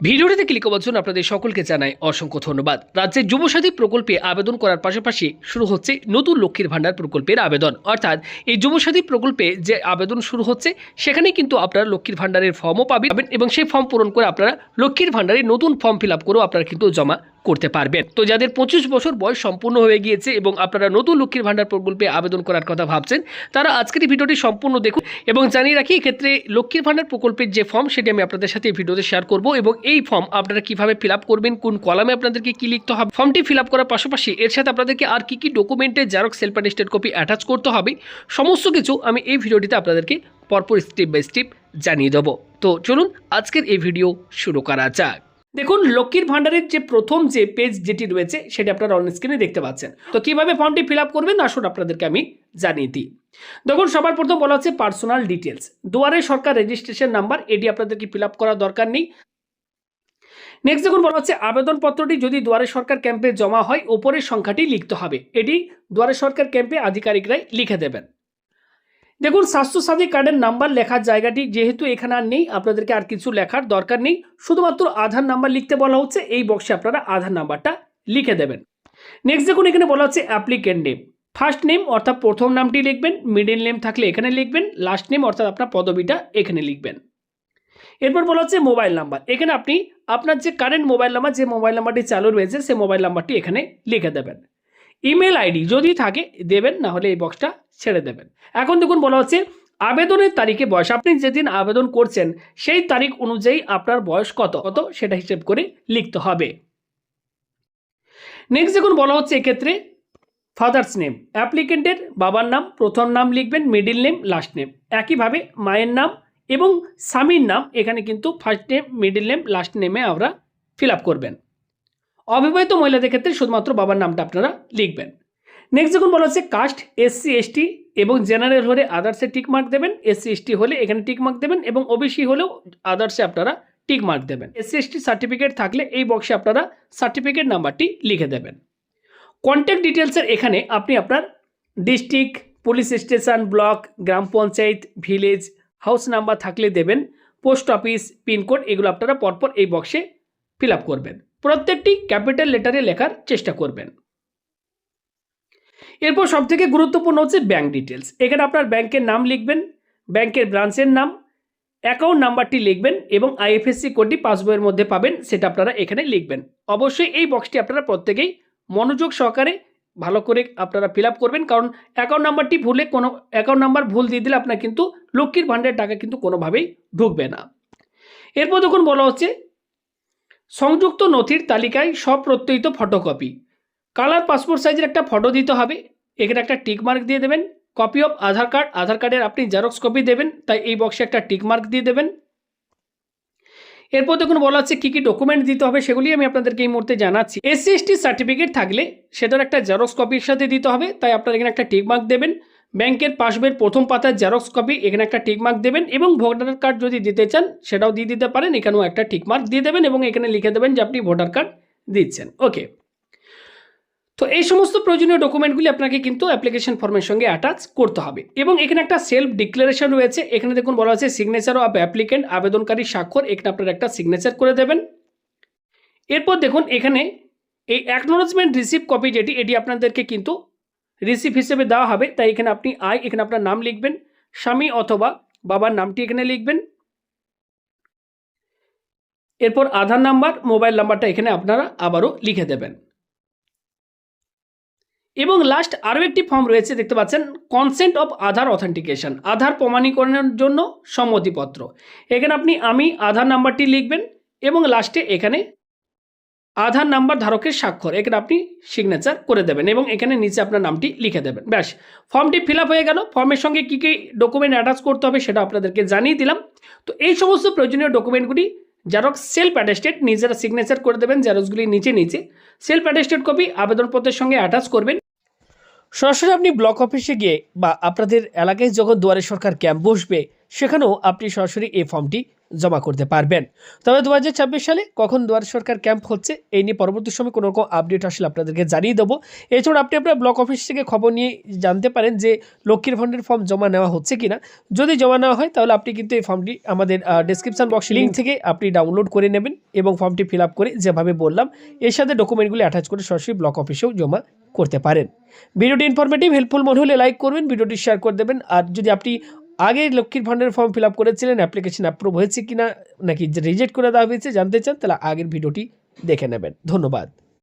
ভিডিওটিতে ক্লিক করার জন্য আপনাদের সকলকে জানাই অসংখ্য ধন্যবাদ। রাজ্যের যুবসাথী প্রকল্পে আবেদন করার পাশাপাশি শুরু হচ্ছে নতুন লক্ষ্মীর ভাণ্ডার প্রকল্পের আবেদন। অর্থাৎ এই যুবসাথী প্রকল্পে যে আবেদন শুরু হচ্ছে সেখানে কিন্তু আপনারা লক্ষ্মীর ভাণ্ডারের ফর্মও পাবেন এবং সেই ফর্ম পূরণ করে আপনারা লক্ষ্মীর ভাণ্ডারে নতুন ফর্ম ফিল আপ করেও আপনারা কিন্তু জমা করতে পারবেন। তো যাদের পঁচিশ বছর বয়স সম্পূর্ণ হয়ে গিয়েছে এবং আপনারা নতুন লক্ষ্মীর ভাণ্ডার প্রকল্পে আবেদন করার কথা ভাবছেন, তারা আজকের এই ভিডিওটি সম্পূর্ণ দেখুন এবং জানিয়ে রাখি, এক্ষেত্রে লক্ষ্মীর ভাণ্ডার প্রকল্পের যে ফর্ম সেটি আমি আপনাদের সাথে এই ভিডিওতে শেয়ার করব এবং এই ফর্ম আপনারা কীভাবে ফিল করবেন, কোন কলামে আপনাদেরকে কি লিখতে হবে ফর্মটি ফিল করার পাশাপাশি এর সাথে আপনাদেরকে আর কি কি ডকুমেন্টে xerox self attested copy attach করতে হবে, সমস্ত কিছু আমি এই ভিডিওটিতে আপনাদেরকে পরপর স্টেপ বাই স্টেপ জানিয়ে দেবো। তো চলুন, আজকের এই ভিডিও শুরু করা যাক। দেখুন লক্ষ্মীর ভাণ্ডারের যে প্রথম যে পেজ যেটি রয়েছে, সেটি আপনারা অন স্ক্রিনে দেখতে পাচ্ছেন। তো কীভাবে ফর্মটি ফিল আপ করবেন? আসুন আপনাদেরকে আমি জানিয়ে দিই। দেখুন, সবার প্রথম বলা হচ্ছে পার্সোনাল ডিটেলস দুয়ারে সরকার রেজিস্ট্রেশন নাম্বার এটি আপনাদেরকে ফিল আপ করার দরকার নেই। নেক্সট দেখুন, বলা হচ্ছে আবেদনপত্রটি যদি দুয়ারে সরকার ক্যাম্পে জমা হয়, ওপরের সংখ্যাটি লিখতে হবে। এটি দুয়ারে সরকার ক্যাম্পে আধিকারিকরাই লিখে দেবেন। দেখুন, স্বাস্থ্যসাথী কার্ডের নাম্বার লেখার জায়গাটি যেহেতু এখানে আর নেই, আপনাদেরকে আর কিছু লেখার দরকার নেই। শুধুমাত্র আধার নাম্বার লিখতে বলা হচ্ছে, এই বক্সে আপনারা আধার নাম্বারটা লিখে দেবেন। নেক্সট দেখুন, এখানে বলা হচ্ছে অ্যাপ্লিকেন্ট নেম ফার্স্ট নেম অর্থাৎ প্রথম নামটি লিখবেন মিডল নেম থাকলে এখানে লিখবেন লাস্ট নেম অর্থাৎ আপনার পদবিটা এখানে লিখবেন। এরপর বলা হচ্ছে মোবাইল নাম্বার এখানে আপনি আপনার যে কারেন্ট মোবাইল নাম্বার যে মোবাইল নাম্বারটি চালু রয়েছে, সেই মোবাইল নাম্বারটি এখানে লিখে দেবেন। ইমেল আইডি যদি থাকে দেবেন না হলে এই বক্সটা ছেড়ে দেবেন। এখন দেখুন বলা হচ্ছে, আবেদনের তারিখে বয়স। আপনি যেদিন আবেদন করছেন, সেই তারিখ অনুযায়ী আপনার বয়স কত? কত? সেটা হিসেব করে লিখতে হবে। নেক্সট দেখুন বলা হচ্ছে, এক্ষেত্রে ফাদার্স নেম অ্যাপ্লিকেন্টের বাবার নাম, প্রথম নাম লিখবেন মিডিল নেম লাস্ট নেম একইভাবে মায়ের নাম এবং স্বামীর নাম, এখানে কিন্তু first name middle name last নেমে আমরা ফিল করবেন। অবিবাহিত মহিলাদের ক্ষেত্রে শুধুমাত্র বাবার নামটা আপনারা লিখবেন। নেক্সট দেখুন বলা হচ্ছে কাস্ট এসসি এসটি এবং জেনারেল হলে আদার্সে টিক মার্ক দেবেন। এসসি এসটি হলে এখানে টিক মার্ক দেবেন এবং ওবিসি হলেও আদার্সে আপনারা টিক মার্ক দেবেন। এসসি এসটি সার্টিফিকেট থাকলে এই বক্সে আপনারা সার্টিফিকেট নাম্বারটি লিখে দেবেন। কন্ট্যাক্ট ডিটেলসের এখানে আপনি আপনার ডিস্ট্রিক্ট পুলিশ স্টেশন ব্লক গ্রাম পঞ্চায়েত ভিলেজ হাউস নাম্বার থাকলে দেবেন পোস্ট অফিস পিনকোড এগুলো আপনারা পরপর এই বক্সে ফিল করবেন। প্রত্যেকটি ক্যাপিটাল লেটারে লেখার চেষ্টা করবেন। এরপর সবথেকে গুরুত্বপূর্ণ হচ্ছে ব্যাঙ্ক ডিটেলস এখানে আপনার ব্যাংকের নাম লিখবেন, ব্যাংকের ব্রাঞ্চের নাম অ্যাকাউন্ট নাম্বারটি লিখবেন এবং আইএফএসসি কোডটি পাসবইয়ের মধ্যে পাবেন, সেটা আপনারা এখানে লিখবেন। অবশ্যই এই বক্সটি আপনারা প্রত্যেকেই মনোযোগ সহকারে ভালো করে আপনারা ফিল করবেন, কারণ অ্যাকাউন্ট নাম্বারটি ভুলে কোনো অ্যাকাউন্ট নাম্বার ভুল দিয়ে দিলে আপনার কিন্তু লক্ষ্মীর ভাণ্ডারের টাকা কিন্তু কোনোভাবেই ঢুকবে না। এরপর দেখুন বলা হচ্ছে সংযুক্ত নথির তালিকায় স্বপ্রত্যয়িত ফটোকপি কালার পাসপোর্ট সাইজের একটা ফটো দিতে হবে। এখানে একটা টিক মার্ক দিয়ে দেবেন। Copy of Aadhaar card Aadhaar কার্ডের আপনি জেরক্স কপি দেবেন, তাই এই বক্সে একটা টিক মার্ক দিয়ে দেবেন। এরপর দেখুন বলা হচ্ছে কী কী ডকুমেন্ট দিতে হবে, সেগুলি আমি আপনাদেরকে এই মুহূর্তে জানাচ্ছি। এসসি এসটি সার্টিফিকেট থাকলে সেটার একটা জেরক্স কপির সাথে দিতে হবে, তাই আপনারা এখানে একটা টিক মার্ক দেবেন। ব্যাংকের পাসবইয়ের প্রথম পাতার জেরক্স কপি, এখানে একটা টিকমার্ক দেবেন এবং ভোটার কার্ড যদি দিতে চান, সেটাও দিয়ে দিতে পারেন। এখানেও একটা টিকমার্ক দিয়ে দেবেন এবং এখানে লিখে দেবেন যে আপনি ভোটার কার্ড দিচ্ছেন। ওকে তো এই সমস্ত প্রয়োজনীয় ডকুমেন্টগুলি আপনাকে কিন্তু অ্যাপ্লিকেশন ফর্মের সঙ্গে অ্যাটাচ করতে হবে এবং এখানে একটা সেলফ ডিক্লারেশন রয়েছে। এখানে দেখুন বলা আছে সিগনেচার অফ অ্যাপ্লিকেন্ট আবেদনকারী স্বাক্ষর। এখানে আপনার একটা সিগনেচার করে দেবেন। এরপর দেখুন, এখানে এই অ্যাকনোলজমেন্ট রিসিভ কপি যেটি, এটি আপনাদেরকে কিন্তু রিসিভ হিসেবে দেওয়া হবে, তাই এখানে আপনি আই এখানে আপনার নাম লিখবেন, স্বামী অথবা বাবার নামটি এখানে লিখবেন। এরপর আধার নাম্বার, মোবাইল নাম্বারটা এখানে আপনারা আবারও লিখে দেবেন। এবং লাস্ট আরও একটি ফর্ম রয়েছে, দেখতে পাচ্ছেন consent of Aadhaar authentication Aadhaar প্রমাণীকরণের জন্য সম্মতিপত্র। এখানে আপনি আমি, আধার নাম্বারটি লিখবেন, এবং লাস্টে এখানে আধার নাম্বার ধারকের স্বাক্ষর, এখানে আপনি সিগনেচার করে দেবেন এবং এখানে নিচে আপনার নামটি লিখে দেবেন। ব্যাস, ফর্মটি ফিল হয়ে গেল। ফর্মের সঙ্গে কী কী ডকুমেন্ট অ্যাটাচ করতে হবে সেটা আপনাদেরকে জানিয়ে দিলাম। তো এই সমস্ত প্রয়োজনীয় ডকুমেন্টগুলি জেরক্স সেলফ অ্যাটেস্টেড নিজেরা সিগনেচার করে দেবেন জেরক্সগুলি নিচে নিচে। সেলফ অ্যাটেস্টেড কপি আবেদনপত্রের সঙ্গে অ্যাটাচ করবেন। সরাসরি আপনি ব্লক অফিসে গিয়ে বা আপনাদের এলাকায় যখন দুয়ারে সরকার ক্যাম্প বসবে, সেখানেও আপনি সরাসরি এই ফর্মটি জমা করতে পারবেন। তবে দু হাজার ছাব্বিশ সালে কখন দুয়ার সরকার ক্যাম্প হচ্ছে, এই নিয়ে পরবর্তী সময় কোনো রকম আপডেট আসলে আপনাদেরকে জানিয়ে দেবো। এছাড়া আপনি আপনার ব্লক অফিস থেকে খবর নিয়ে জানতে পারেন যে লক্ষ্মীর ভাণ্ডার ফর্ম জমা নেওয়া হচ্ছে কিনা। যদি জমা নেওয়া হয়, তাহলে আপনি কিন্তু এই ফর্মটি আমাদের ডিসক্রিপশন বক্স লিঙ্ক থেকে আপনি ডাউনলোড করে নেবেন এবং ফর্মটি ফিল করে যেভাবে বললাম, এর সাথে ডকুমেন্টগুলি অ্যাটাচ করে সরাসরি ব্লক অফিসেও জমা করতে পারেন। ভিডিওটি ইনফরমেটিভ হেল্পফুল মনে হলে লাইক করবেন, ভিডিওটি শেয়ার করে দেবেন। আর যদি আপনি আগে লক্ষ্মীর ভাণ্ডারের ফর্ম ফিল আপ করেছিলেন অ্যাপ্লিকেশন অ্যাপ্রুভ হয়েছে কিনা নাকি রিজেক্ট করে দেওয়া হয়েছে জানতে চান, তাহলে আগের ভিডিওটি দেখে নেবেন। ধন্যবাদ।